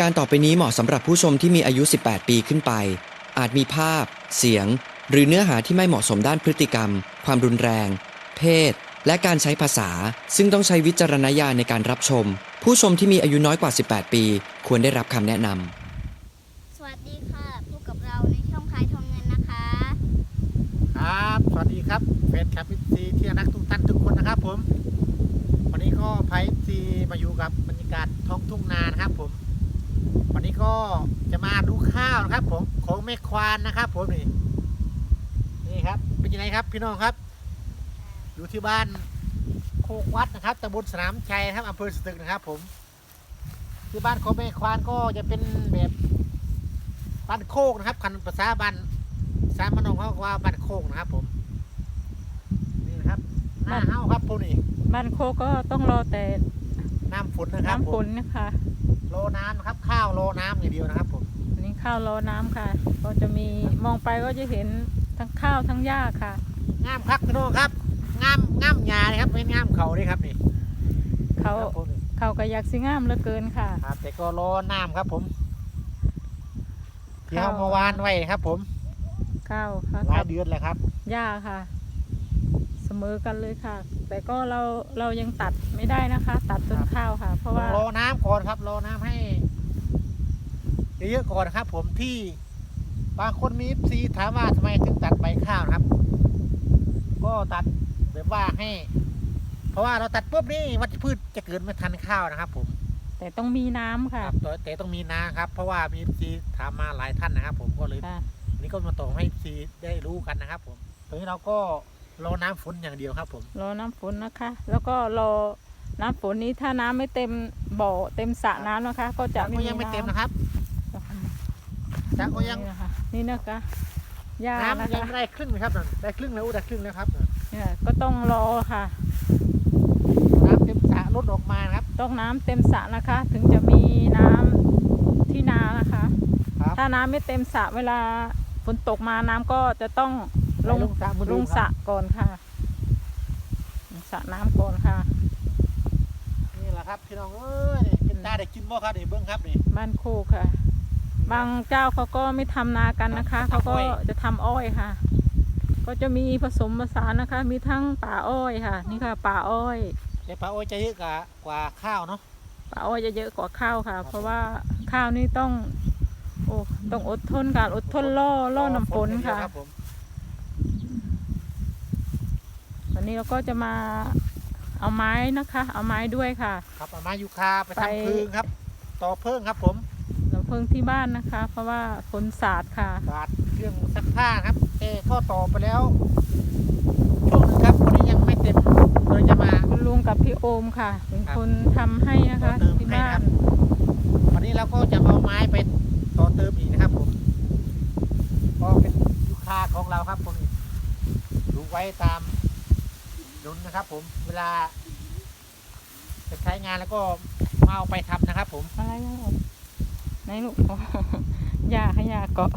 การต่อไปนี้เหมาะสำหรับผู้ชมที่มีอายุ 18 ปีขึ้นไป อาจมีภาพ เสียง หรือเนื้อหาที่ไม่เหมาะสมด้านพฤติกรรม ความรุนแรง เพศ และการใช้ภาษา ซึ่งต้องใช้วิจารณญาณในการรับชม ผู้ชมที่มีอายุน้อยกว่า 18 ปี ควรได้รับคำแนะนำ สวัสดีค่ะพบกับเราในช่องคลายทองเงินนะคะ ครับ สวัสดีครับแฟนคลับซีที่รักทุกท่านทุกคนนะครับผม วันนี้ก็ไพซีมาอยู่กับบรรยากาศท้องทุ่งนานะครับผม วันนี้ก็จะมาดูข้าวนะครับ ผมของแม่ควานนะครับ ผมนี่นี่ครับเป็นยังไงครับ พี่น้องครับ อยู่ที่บ้านโคกวัดนะครับตำบลสนามชัยนะครับอำเภอสตึกนะครับ ผม ที่บ้านของแม่ควานก็จะเป็นแบบบ้านโคกนะครับคันภาษาบ้านสามมันองเขาก็ว่าบ้านโคกนะครับ ผมนี่นะครับหน้าเฮ้าครับพวกนี้บ้านโคกก็ต้องรอแต่น้ำฝนนะครับน้ำผฝมนนะคะ โลน้ำนะครับ ข้าวโลน้ำอย่างเดียวนะครับผมอันนี้ข้าวรอน้ำค่ะ ก็จะมีมองไปก็จะเห็นทั้งข้าวทั้งหญ้าค่ะ งามครับพี่น้องครับงามงามหยาเลยครับเป็นงามเขาเลยครับนี่เขาครับผมนี่เขาก็อยากสิงามเหลือเกินค่ะ ครับแต่ก็รอน้ำครับผมที่ข้าวเขามาวานไว้ครับ ผมข้าวค่ะหลากัยบเดือนแล้วครับ หญ้าค่ะเสมอกันเลยค่ะ แต่ก็เราเรายังตัดไม่ได้นะคะ ตัดต้นข้าวค่ะ เพราะว่ารอน้ำก่อนครับ รอน้ำให้เยอะๆก่อนนะครับ ผมที่บางคนมีซีถามว่าทำไมถึงตัดใบข้าวนะครับ ก็ตัดแบบว่าให้ เพราะว่าเราตัดปุ๊บนี่วัชพืชจะเกิดไม่ทันข้าวนะครับ ผมแต่ต้องมีน้ำคค่ะรับแต่แต่ต้องมีนาครับ เพราะว่ามีซีถามมาหลายท่านนะครับ ผมก็เลย ค่ะวันนี้ก็มาตรงให้ซีได้รู้กันนะครับผมตอนนี้เราก็ รอน้ำฝนอย่างเดียวครับผม รอน้ำฝนนะคะ แล้วก็รอน้ำฝนนี้ถ้าน้ำไม่เต็มบ่อเต็มสระน้ำนะคะ ก็จะจากก็ยังไม่เต็มนะครับจากก็ยังนี่นะคะนี่นะคะหญ้านะน้ำยังคะไม่ได้ครึ่งนะครับนั่นได้ครึ่งแล้วอู้ได้ครึ่งแล้วครับเนี่ยก็ต้องรอค่ะ น้ำเต็มสระลดออกมานะครับ ต้องน้ำเต็มสระนะคะ ถึงจะมีน้ำที่นานะคะ ครับ ถ้าน้ำไม่เต็มสระเวลาฝนตกมาน้ำก็จะต้อง ลงลงสระมือลงสระก่อนค่ะลงสระน้ำก่อนค่ะ นี่แหละครับพี่น้องเอ้ยนี่เป็นตาได้กินบ่ครับนี่เบิ้งครับนี่บ้านโคกค่ะ บางเจ้าเขาก็ไม่ทำนากันนะคะครัเขาบก็ทำอ้อยจะทำอ้อยค่ะ ก็จะมีผสมผสานนะคะ มีทั้งป่าอ้อยค่ะ นี่ค่ะ ป่าอ้อยแต่ปลาโอ้ยจะเยอะกว่ากว่าข้าวเนาะป่าอ้อยจะเยอะกว่าข้าวค่ะครับเพราะว่าข้าวนี่ต้องโอ้ต้องอดทนการอดทนล่อล่อน้ำฝนอย่างเดียวค่ะ รับผม วันนี้เราก็จะมาเอาไม้นะคะ เอาไม้ด้วยค่ะ ครับเอามายูคาไปไปทำพึ่งครับ ต่อเพิ่งครับผมเราเพิ่งที่บ้านนะคะ เพราะว่าฝนสาดค่ะบาดเครื่องซักผ้าครับแต่ก็ต่อไปแล้วช่วงหนึงครับคนนี้ยังไม่เต็มเลยจะมาคุณลุงกับพี่โอมค่ะ เป็นครับคนทำให้นะคะต่อเติมที่ให้บ้าครันบวันนี้เราก็จะเอาไม้ไปต่อเติมอีกนะครับผมก็เป็นยูคาของเราครับผมดูไว้ตาม ดุนนะครับ ผมเวลาจะใช้งานแล้วก็มาเอาไปทำนะครับ ผมอะไรอะไหนลูกอ๋อหญ้าให้หญ้าเกาะ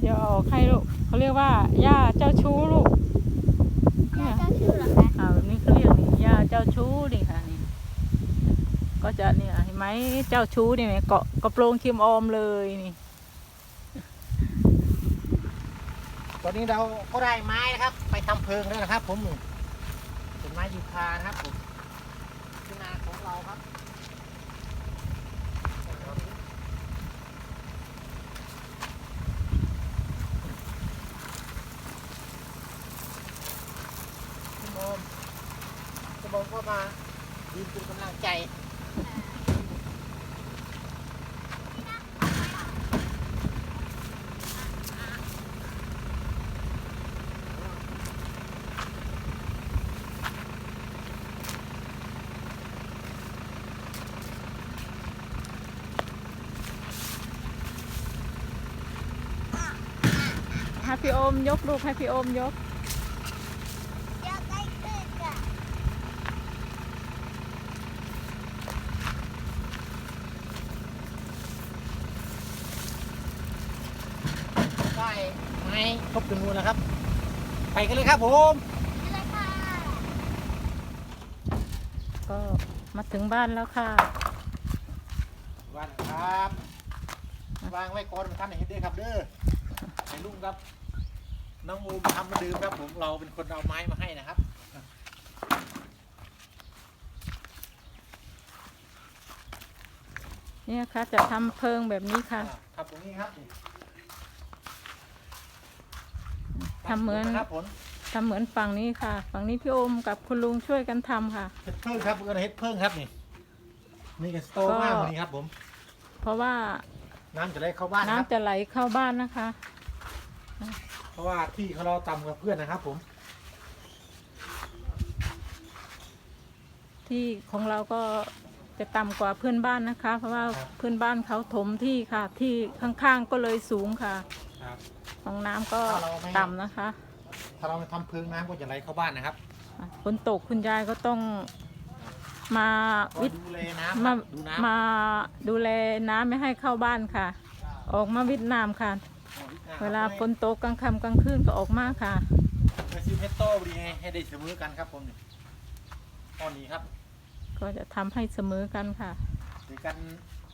เดี๋ยวเอาให้ลูกเขาเรียกว่าหญ้าเจ้าชู้ลูกเนี่ย เจ้าชื่อเหรอคะอ่าแบบนี้เขาเรียกนี่หญ้าเจ้าชู้นี่ค่ะนี่ก็จะเนี่ยเห็นไหมเจ้าชู้นี่เกาะกระโปรงเคียมออมเลยนี่ ตอนนี้เราก็ได้ไม้นะครับ ไปทำเพลิงแล้วนะครับ ผมเป็นไม้ยูคานะครับผมที่นาของเราครับ คุณโอมจะบอกว่ามายืนเป็นกำลังใจ ให้ พี่โอมยกลูกให้พี่โอมยกอยากได้ขึ้นอะได้ไม้ครบจำนวนแล้วครับ ไปกันเลยครับผมนี่เลยค่ะก็มาถึงบ้านแล้วค่ะ วันครับ วางไว้ก่อนท่านเห็นด้วยครับเด้อให้ลุงครับ น้องอูมทำมาดื่มครับผมเราเป็นคนเอาไม้มาให้นะครับ เนี่ยค่ะจะทำเพิงแบบนี้ค่ะ ครับตรงนี้ครับนี่ทำเหมือน ครับผมทำเหมือนฝั่งนี้ค่ะ ฝั่งนี้พี่โอมกับคุณลุงช่วยกันทำค่ะ เฮ็ดเพิ่งครับเพื่อนเฮ็ดเพิ่งครับนี่นี่ก็สโตก็มากกว่านี้ครับผม เพราะว่าน้ำจะไหลเข้าบ้านครับน้ำจะไหลเข้าบ้านนะคะ เพราะว่าที่เขาเราต่ำกับเพื่อนนะครับ ผม ที่ของเราก็จะต่ำกว่าเพื่อนบ้านนะคะ เพราะว่าเพื่อนบ้านเขาถมที่ค่ะ ที่ข้างๆก็เลยสูงค่ะครับห้องน้ำก็ถ้าเราไม่ ต่ำนะคะถ้าเราไม่ทำเพิงน้ำก็จะไหลเข้าบ้านนะครับฝนตกคุณยายก็ต้องมาก็วิทดูแลน้ำคมารับดูน้ำมาดูแลน้ำไม่ให้เข้าบ้านค่ะ ออกมาวิทน้ำค่ะ เวลาฝนตกกลางค่ำกลางคืนก็ออกมาค่ะไปซื้อเพชรโต้ดีไงให้ได้เสมอกันครับผมนี่ข้อนี้ครับ ก็จะทำให้เสมอกันค่ะ หรือกัน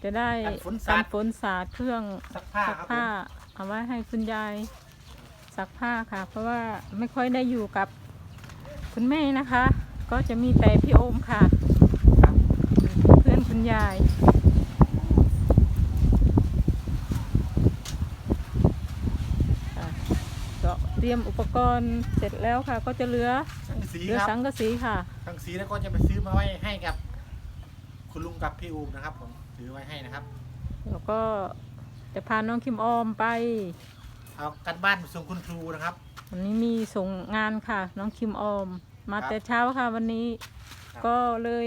จะได้กันฝนสากัดนฝนสาดเครื่องซักผ้าซักครับผมผ้าเอาไว้ให้คุณยายซักผ้าค่ะ เพราะว่าไม่ค่อยได้อยู่กับคุณแม่นะคะ ก็จะมีแต่พี่โอมค่ะ ครับ เพื่อนคุณยายค่ะก็ เตรียมอุปกรณ์เสร็จแล้วค่ะ ก็จะเหลือสังกะสีเหลือครับสังกะสีค่ะ สังกะสีแล้วก็จะไปซื้อมาไว้ให้กับ คุณลุงกับพี่อูมนะครับ ผมซื้อไว้ให้นะครับ แล้วก็จะพาน้องคิมออมไป เอากันบ้านไปส่งคุณครูนะครับ วันนี้มีส่งงานค่ะ น้องคิมออม มาครับแต่เช้าค่ะวันนี้ครับ ก็เลย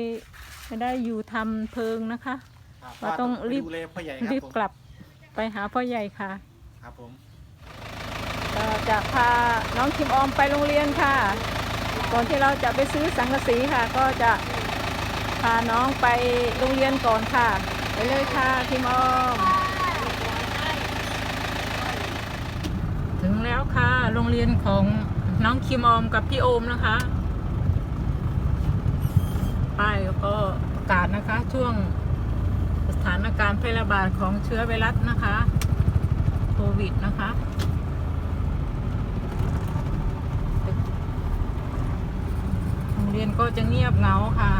ไม่ได้อยู่ทำเพิงนะคะ ครับว่าต้องรีบ ไปดูแลพ่อใหญ่ครับรีบผมกลับไปหาพ่อใหญ่ค่ะ ครับผมก็ จะพาน้องคิมออมไปโรงเรียนค่ะ ก่อนที่เราจะไปซื้อสังกะสีค่ะ ก็จะพาน้องไปโรงเรียนก่อนค่ะ ไปเลยค่ะคิมออม ถึงแล้วค่ะโรงเรียนของน้องคิมออมกับพี่โอมนะคะป้ายก็ประกาศนะคะช่วงสถานการณ์แพร่ระบาดของเชื้อไวรัสนะคะ โควิดนะคะ โรง เรียนก็จะเงียบเหงาค่ะ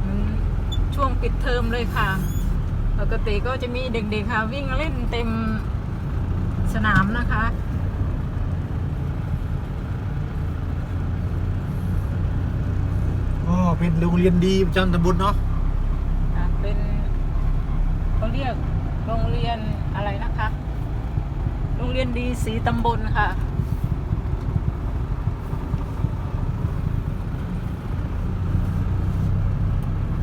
เหมันช่วงปิดเทอมเลยค่ะ ปกติก็จะมีเด็กๆค่ะ วิ่งเล่นเต็มสนามนะคะก็เป็นโรงเรียนดีประจำตำบลเนาะอะเป็นเขาเรียกโรงเรียนอะไรนะคะ โรงเรียนดีสีตำบลค่ะ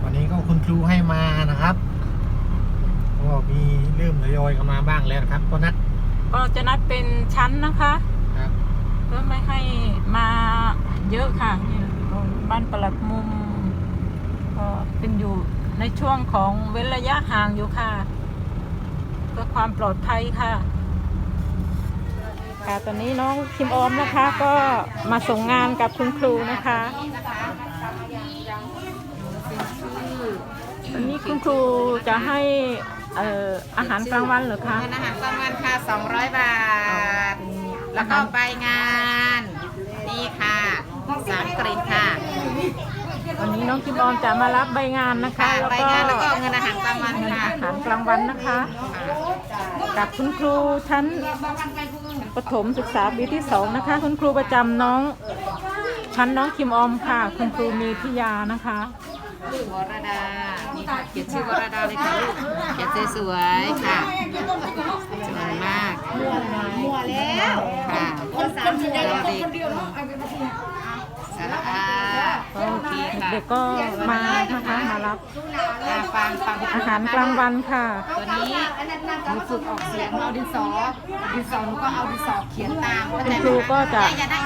วันนี้ก็ คุณครูให้มานะครับก็มีเริ่มทยอยกันมาบ้างแล้วนะครับ ก็นัดก็จะนัดเป็นชั้นนะคะครับเพื่อไม่ให้มาเยอะค่ะนี่บ้านประหลัดมุมก็เป็นอยู่ในช่วงของเว้นระยะห่างอยู่ค่ะ เพื่อความปลอดภัยค่ะค่ะตอนนี้น้องคิมออมนะคะ ก็มาส่งงานกับคุณครูนะคะ วันนี้คุณครูจะให้เอ่ออาหารกลางวันเหรือคะ เงินอาหารกลางวันค่ะ 200 บาท แล้วก็ใบงาน นี่ค่ะสามกรีนค่ะวันนี้น้องคิมออมจะมารับใบงานนะคะ ค่ะแล้วใบก็งานแล้วก็เงินอาหารกลางวันเงินค่ะอาหารกลางวันนะคะ กับคุณครูชั้นประถมศึกษาปีที่สองนะคะ คุณครูประจำน้องชั้นน้องคิมออมค่ะ คุณครูมีพิยานะคะ วรดานี่ค่ะเขียนชื่อวรดาเลยค่ะลูกเขียนสวยๆค่ะสวยมากมัวแล้วค่ะคนสามคนเดียวคนเดียวสาระอาโอเคค่ะเด็กๆก็มานะคะมารับอ่าฟังฟังอาหารกลางวันค่ะตัวนี้หนูฝึกออกเสียงเอาดินสอดินสอหนูก็เอาดินสอเขียนตามเข้าคุใจณไหมครูก็จะ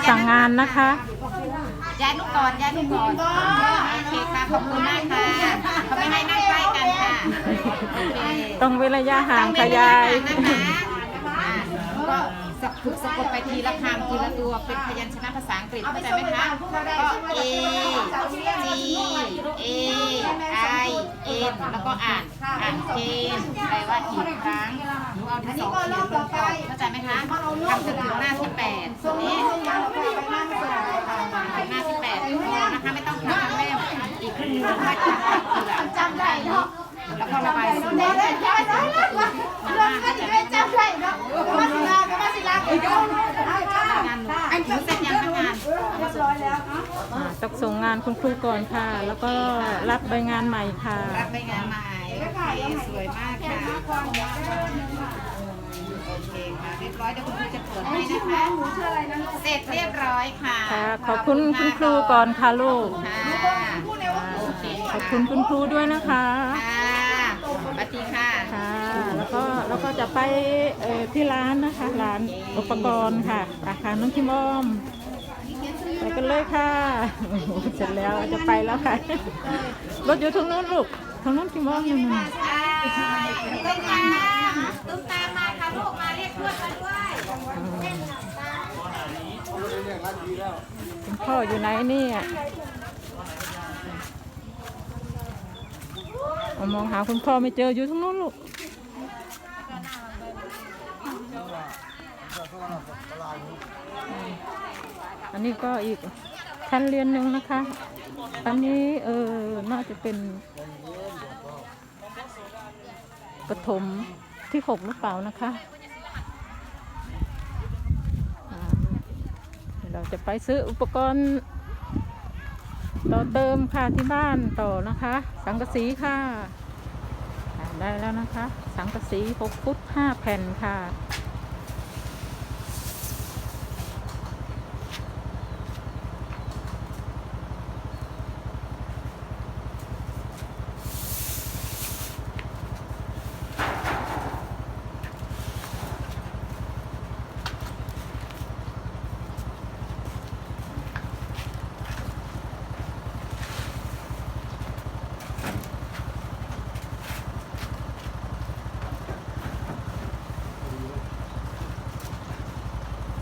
สั่งงานนะคะย้ายลูกก่อนย้ายลูกก่อน โอเคค่ะขอบคุณมากค่ะเขาไม่ให้นั่งใกล้กันค่ะโอเคต้องเว้นระยะห่างต้องค่ะเว้นระยายห่างนะคะอ่าก็สะฝึกสะกดไปทีละคำทีละตัวเป็นพยัญชนะภาษาอังกฤษเข้าใจไหมคะก็ A G A I N แล้วก็อ่านอ่านเกณฑ์แปลว่าอีกครั้งหนูเอาที่สองเขียนลงไปเข้าใจไหมคะทำจนถึงหน้าที่แปดนี่ถึงหน้าที่แปดพอนะคะไม่ต้องทำทั้งเล่ม อีกครึ่งหนึงค่อยทำเปลือกจำได้เนาะแล้วก็ระบายสีงานหนูเสร็จยังคะงานเรียบร้อ่าต้องส่งงานคุณครูก่อนค่ะ แล้วก็รับใบงานใหม่ค่ะ รับไปงานใหม่สวยมากค่ะโอเคค่ะเรียบร้อยเดี๋ยวคุณครูจะเปิดให้นะคะเสร็จเรียบร้อยค่ะค่ะขอบคุณคุณครูก่อนค่ะลูก ค่ะโอเคขอบคุณคุณครูด้วยนะคะค่ะสวัสดีค่ะค่ะ แล้วก็แล้วก็จะไปเอ่อที่ร้านนะคะ ร้านอุปกรณ์ค่ะอาคารน้องคิมอ้อมไปกันเลยค่ะโอ้โหเสร็จแล้วจะไปแล้วค่ะ รถอยู่ทางนู้นลูกทางนู้นคิมอ้อมอยู่นู่นตุ้มตามตุ้มตามมาค่ะลูกมาเรียกเพื่อนมาด้วยคุณพ่ออยู่ไหนเนี่ยเอา มองหาคุณพ่อไม่เจออยู่ทางนู้นลูกอันนี้ก็อีกชั้นเรียนหนึ่งนะคะ อันนี้เออน่าจะเป็นประถมที่หกหรือเปล่านะคะ เราจะไปซื้ออุปกรณ์ ต่อเติมค่ะที่บ้านต่อนะคะ สังกะสีค่ะ ได้แล้วนะคะ สังกะสีหกฟุตห้าแผ่นค่ะ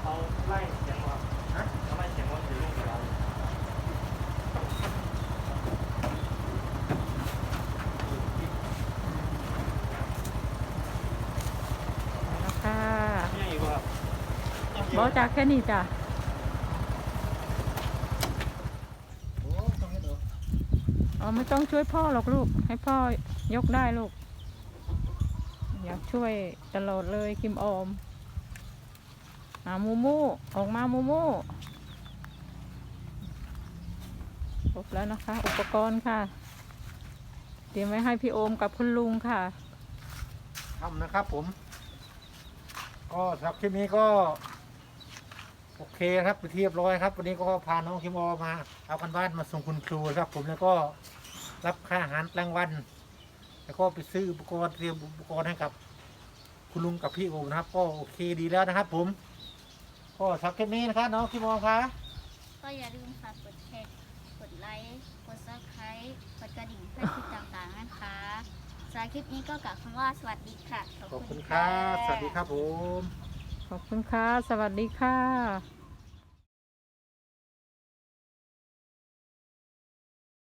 เอาไล่เสียงว่าฮะเอาไล่เสียงว่าถือลูกเรา แล้วค่ะ เนี่ยอีกว่า บอจากแค่นี้จ้ะโอ้ต้องให้ดูอ๋อไม่ต้องช่วยพ่อหรอกลูก ให้พ่อยกได้ลูก อยากช่วยตลอดเลยคิมออมหามูมูออกมามูมูครบแล้วนะคะ อุปกรณ์ค่ะเตรียมไว้ให้พี่โอมกับคุณลุงค่ะทำนะครับผม ก็สำหรับคลิปนี้ก็ โอเคครับไปนที่เรียบร้อยครับ วันนี้ก็พาน้องคิมออมา เอากันบ้านมาส่งคุณครูครับ ผมแล้วก็รับค่าอาหารกลางวัน แล้วก็ไปซื้ออุปกรณ์เตรียมอุปกรณ์ให้กับ คุณลุงกับพี่โอมนะครับ ก็โอเคดีแล้วนะครับ ผม ก็สำหรับคลิปนี้นะครับน้องคิมออครับก็อย่าลืมฝากกดแชร์กดไลค์กดซับสไครต์กดกระดิ่งเพื่อคลิปต่างๆนะคะสำหรับคลิปนี้ก็กล่าวคำว่าสวัสดีค่ะขอบคุณครับ สวัสดีครับผม ขอบคุณค่ะ สวัสดีค่ะ